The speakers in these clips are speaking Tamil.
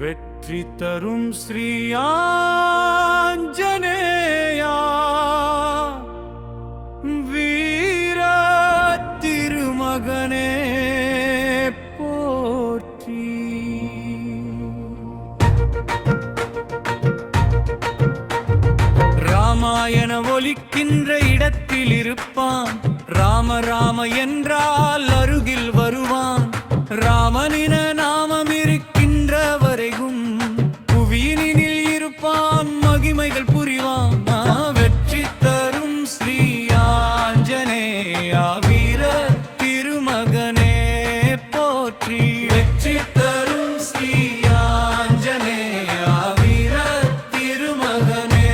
வெற்றி தரும் ஸ்ரீயாஞ்சனேயா. வீர திருமகனே போற்றி. ராமாயண ஒலிக்கின்ற இடத்தில் இருப்பான் ராம ராம என்றால் அருகில் வருவான். மகிமைகள் புரிவான். வெற்றி தரும் ஸ்ரீ ஆஞ்சனேயா வீர திருமகனே போற்றி. வெற்றி தரும் ஸ்ரீ ஆஞ்சனேயா வீர திருமகனே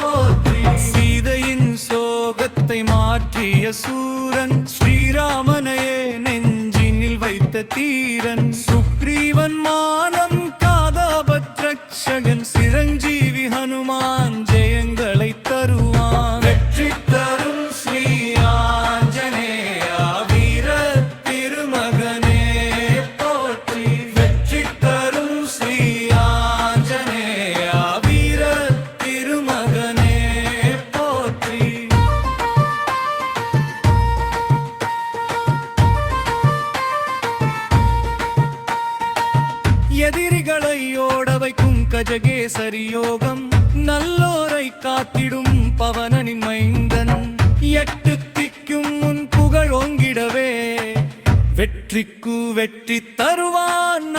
போற்றி. சீதையின் சோகத்தை மாற்றிய சூரன் ஸ்ரீராமனையே நெஞ்சினில் வைத்த தீரன். எதிரிகளை ஓட வைக்கும் கஜகேசரி யோகம் நல்லோரை காத்திடும் பவனனின் மைந்தன். எட்டு திக்கும் முன் புகழ் ஓங்கிடவே. வெற்றிக்கு வெற்றி தருவான்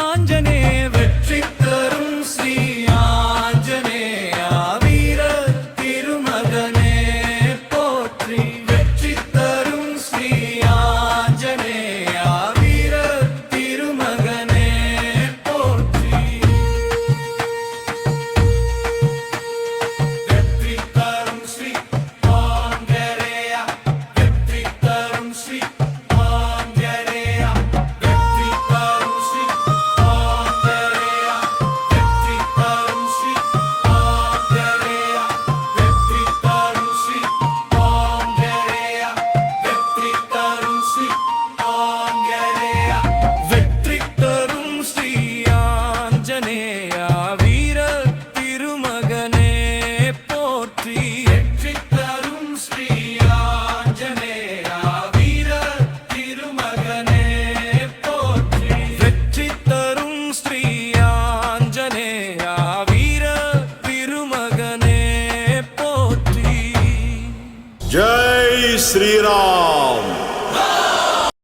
Jai Sri Ram.